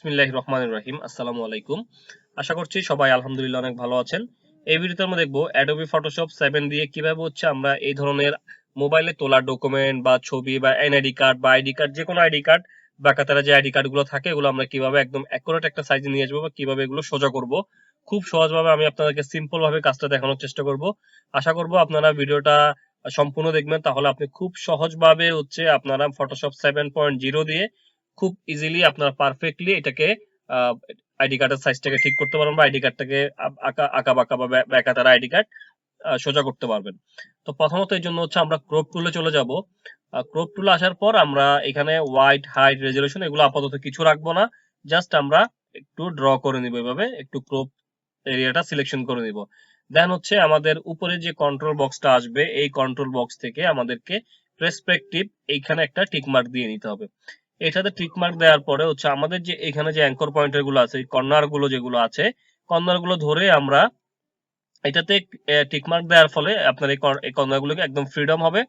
বিসমিল্লাহ রহমান রহিম, আসসালামু আলাইকুম। আশা করছি সবাই আলহামদুলিল্লাহ অনেক ভালো আছেন। এই ভিডিওতে আমরা দেখব অ্যাডোবি ফটোশপ সেভেন দিয়ে কীভাবে হচ্ছে আমরা এই ধরনের মোবাইলে তোলা ডকুমেন্ট বা ছবি বা এনআইডি কার্ড বা আইডি কার্ড যে কোনো আইডি কার্ড বা কাতারা যে আইডি কার্ডগুলো থাকে, এগুলো আমরা কীভাবে একদম অ্যাকুরেট একটা সাইজে নিয়ে আসব বা কীভাবে এগুলো সোজা করব। খুব সহজভাবে আমি আপনাদেরকে সিম্পল ভাবে কাজটা দেখানোর চেষ্টা করব। আশা করব আপনারা ভিডিওটা সম্পূর্ণ দেখবেন, তাহলে আপনি খুব সহজভাবে হচ্ছে আপনারা ফটোশপ সেভেন পয়েন্ট জিরো দিয়ে খুব ইজিলি আপনারা পারফেক্টলি এটাকে আইডি কার্ডের সাইজটাকে ঠিক করতে পারবেন বা আইডি কার্ডটাকে আঁকা আঁকা বাঁকা বা ব্যাকা তারা আইডি কার্ড সোজা করতে পারবেন। তো প্রথমত এই জন্য হচ্ছে আমরা ক্রপ টুলে চলে যাব। ক্রপ টুলে আসার পর আমরা এখানে হোয়াইট হাইট রেজলিউশন এগুলো আপাতত কিছু রাখব না। জাস্ট আমরা একটু ড্র করে নিব এভাবে, একটু ক্রপ এরিয়াটা সিলেকশন করে নিব। দেন হচ্ছে আমাদের উপরে যে কন্ট্রোল বক্সটা আসবে, এই কন্ট্রোল বক্স থেকে আমাদেরকে প্রেসপেক্টিভ এইখানে একটা টিক মার্ক দিয়ে নিতে হবে। এটাতে টিক মার্ক দেওয়ার পরে হচ্ছে আমাদের যে এখানে যে অ্যাঙ্কর পয়েন্টারগুলো আছে কর্নারগুলো যেগুলো আছে কর্নারগুলো ধরে আমরা এটাতে টিক মার্ক দেওয়ার ফলে আপনার এই কর্নার গুলোকে একদম ফ্রিডম হবে।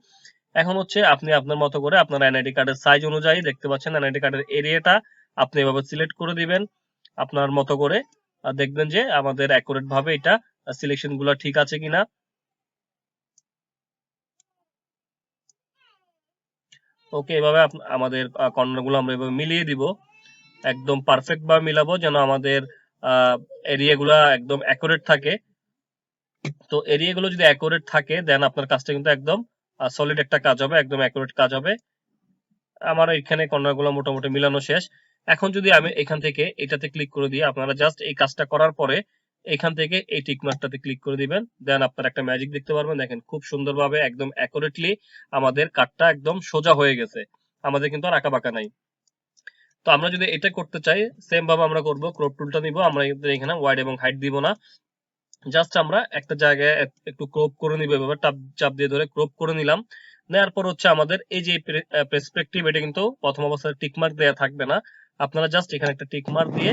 এখন হচ্ছে আপনি আপনার মতো করে আপনার এনআইডি কার্ডের সাইজ অনুযায়ী দেখতে পাচ্ছেন এনআইডি কার্ডের এরিয়াটা আপনি এভাবে সিলেক্ট করে দিবেন। আপনার মতো করে দেখবেন যে আমাদের অ্যাকুরেট ভাবে এটা সিলেকশনগুলো ঠিক আছে কিনা। ওকে এভাবে আমাদের কর্নারগুলো আমরা এভাবে মিলিয়ে দিব। একদম পারফেক্ট ভাবে মিলাবো যেন আমাদের এরিয়া গুলা একদম অ্যাকুরেট থাকে। তো এরিয়া গুলো যদি অ্যাকুরেট থাকে দেন আপনার কাজটা কিন্তু একদম সলিড একটা কাজ হবে, একদম অ্যাকুরেট কাজ হবে। আমার এখানে কর্নারগুলো মোটামুটি মিলানো শেষ। এখন যদি আমি এখান থেকে এটাতে ক্লিক করে দিই, আপনারা জাস্ট এই কাজটা করার পরে এখান থেকে এই টিক মার্কটাতে ক্লিক করে দিবেন। দেন আপনারা একটা ম্যাজিক দেখতে পারবেন। দেখেন, খুব সুন্দরভাবে একদম অ্যাকুরেটলি আমাদের কাটটা একদম সোজা হয়ে গেছে। আমাদের কিন্তু আর আঁকা বাঁকা নাই। তো আমরা যদি এটা করতে চাই সেম ভাবে আমরা করব ক্রপ টুলটা নিব। আমরা এখানে ওয়াইড এবং হাইট দিব না। জাস্ট আমরা একটা জায়গায় একটু ক্রপ করে নিব এভাবে টাপ চাপ দিয়ে ধরে ক্রপ করে নিলাম। নেওয়ার পর হচ্ছে আমাদের এই যে প্রেসপেক্টিভ এটা কিন্তু প্রথম অবস্থায় টিক মার্ক দেওয়া থাকবে না। আপনারা জাস্ট এখানে একটা টিক মার্ক দিয়ে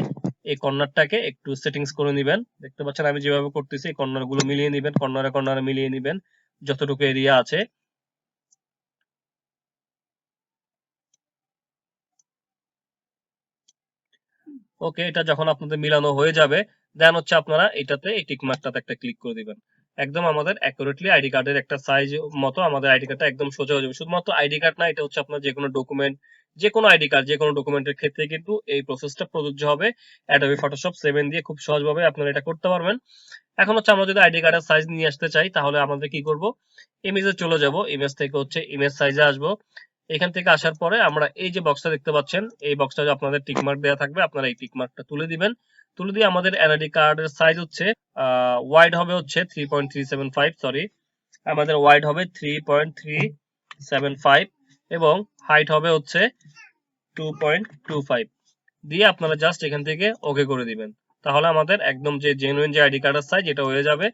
এই কর্নারটাকে একটু সেটিংস করে নিবেন। দেখতে পাচ্ছেন আমি যেভাবে করতেছি, এই কর্নারগুলো মিলিয়ে নিবেন কর্নারে কর্নারে মিলিয়ে নিবেন, যতটুকু এরিয়া আছে। ওকে এটা যখন আপনাদের মিলানো হয়ে যাবে দেন হচ্ছে আপনারা এটাতে এই টিক মার্কটাতে একটা ক্লিক করে দিবেন। একদম আমাদের অ্যাকুরেটলি আইডি কার্ডের একটা সাইজ মতো আমাদের আইডি কার্ডটা একদম সোজা হয়ে যাবে। শুধুমাত্র আইডি কার্ড না, এটা হচ্ছে আপনার যে কোনো ডকুমেন্ট যে কোনো আইডি কার্ড যে কোনো ডকুমেন্টের ক্ষেত্রে কিন্তু এই প্রসেসটা প্রযোজ্য হবে। অ্যাডোবি ফটোশপ সেভেন দিয়ে খুব সহজভাবে আপনারা এটা করতে পারবেন। এখন হচ্ছে আমরা যদি আইডি কার্ডের সাইজ নিয়ে আসতে চাই, তাহলে আমাদের কি করব? ইমেজে চলে যাব। ইমেজ থেকে হচ্ছে ইমেজ সাইজে আসব। এখান থেকে আসার পরে আমরা এই যে বক্সটা দেখতে পাচ্ছেন, এই বক্সটা আপনাদের টিকমার্ক দেওয়া থাকবে। আপনারা এই টিকমার্কটা তুলে দিবেন। তুলে দিয়ে আমাদের এনআইডি কার্ডের সাইজ হচ্ছে ওয়াইড হবে হচ্ছে three point three seven five sorry আমাদের ওয়াইড হবে three point three seven five এবং হাইট হবে হচ্ছে টু পয়েন্ট টু ফাইভ দিয়ে আপনারা জাস্ট এখান থেকে ওকে করে দিবেন। তাহলে আমাদের একদম যে জেনুইন যে আইডি কার্ডের সাইজ এটা হয়ে যাবে।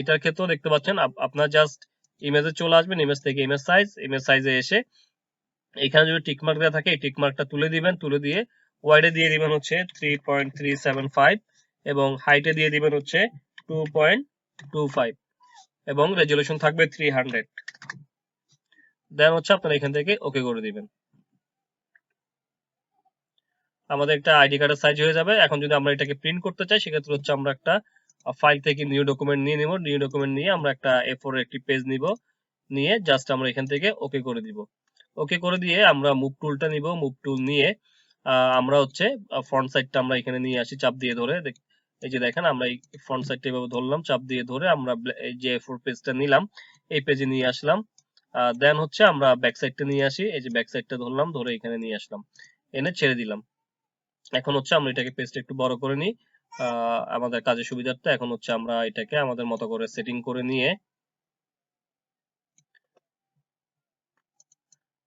এটার ক্ষেত্রেও দেখতে পাচ্ছেন আপনার জাস্ট ইমেজে চলে আসবেন ইমেজ থেকে ইমেজ সাইজ ইমেজ সাইজে এসে এখানে যদি টিকমার্ক দেওয়া থাকে, এই টিকমার্কটা তুলে দিবেন, তুলে দিয়ে ওয়াইডে দিয়ে দিবেন হচ্ছে three point three seven five এবং হাইটে দিয়ে দিবেন হচ্ছে টু পয়েন্ট টু ফাইভ এবং রেজলিউশন থাকবে থ্রি হান্ড্রেড দেন হচ্ছে আপনারা এখান থেকে ওকে করে দিবেন। আমাদের একটা আইডি কার্ডের সাইজ হয়ে যাবে। এখন যদি আমরা এটাকে প্রিন্ট করতে চাই, সেক্ষেত্রে হচ্ছে আমরা একটা ফাইল থেকে নিউ ডকুমেন্ট নিয়ে নিব। নিউ ডকুমেন্ট নিয়ে আমরা একটা এ ফোর একটি পেজ নিব। নিয়ে জাস্ট আমরা এখান থেকে ওকে করে দিব। ওকে করে দিয়ে আমরা মুভ টুলটা নিব। মুভ টুল নিয়ে আমরা হচ্ছে ফ্রন্ট সাইডটা আমরা এখানে নিয়ে আসি চাপ দিয়ে ধরে। এই যে দেখেন আমরা এই ফ্রন্ট সাইডটা এভাবে ধরলাম। চাপ দিয়ে ধরে আমরা এই যে ফোর পেজটা নিলাম। এই পেজে নিয়ে আসলাম। দেন হচ্ছে আমরা ব্যাক সাইডটা নিয়ে আসি। এই যে ব্যাক সাইডটা ধরলাম, ধরে এখানে নিয়ে আসলাম। এনে ছেড়ে দিলাম। এখন হচ্ছে আমরা এটাকে পেজটা একটু বড় করে নিই। আমাদের কাজের সুবিধার্থে এখন হচ্ছে আমরা এটাকে আমাদের মতো করে সেটিং করে নিয়ে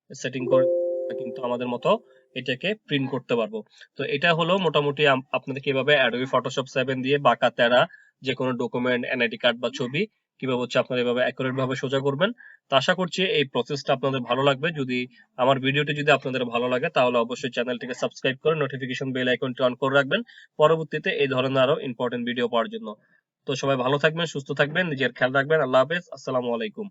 সেটিং করে কিন্তু আমাদের মতো এটাকে প্রিন্ট করতে পারব। তো এটা হলো মোটামুটি আপনাদের কীভাবে অ্যাডোবি ফটোশপ সেভেন দিয়ে বাঁকা, তেরা যে কোনো ডকুমেন্ট এনআইডি কার্ড বা ছবি কীভাবে হচ্ছে আপনারা এভাবে অ্যাকুরেট ভাবে সোজা করবেন? তো আশা করছি এই প্রসেসটা আপনাদের ভালো লাগবে। যদি আমার ভিডিওটি যদি আপনাদের ভালো লাগে, তাহলে অবশ্যই চ্যানেলটিকে সাবস্ক্রাইব করে নোটিফিকেশন বেল আইকনটি অন করে রাখবেন। পরবর্তীতে এই ধরনের আরও ইম্পর্টেন্ট ভিডিও পাওয়ার জন্য। তো সবাই ভালো থাকবেন, সুস্থ থাকবেন, নিজের খেয়াল রাখবেন। আল্লাহ হাফেজ। আসসালামু আলাইকুম।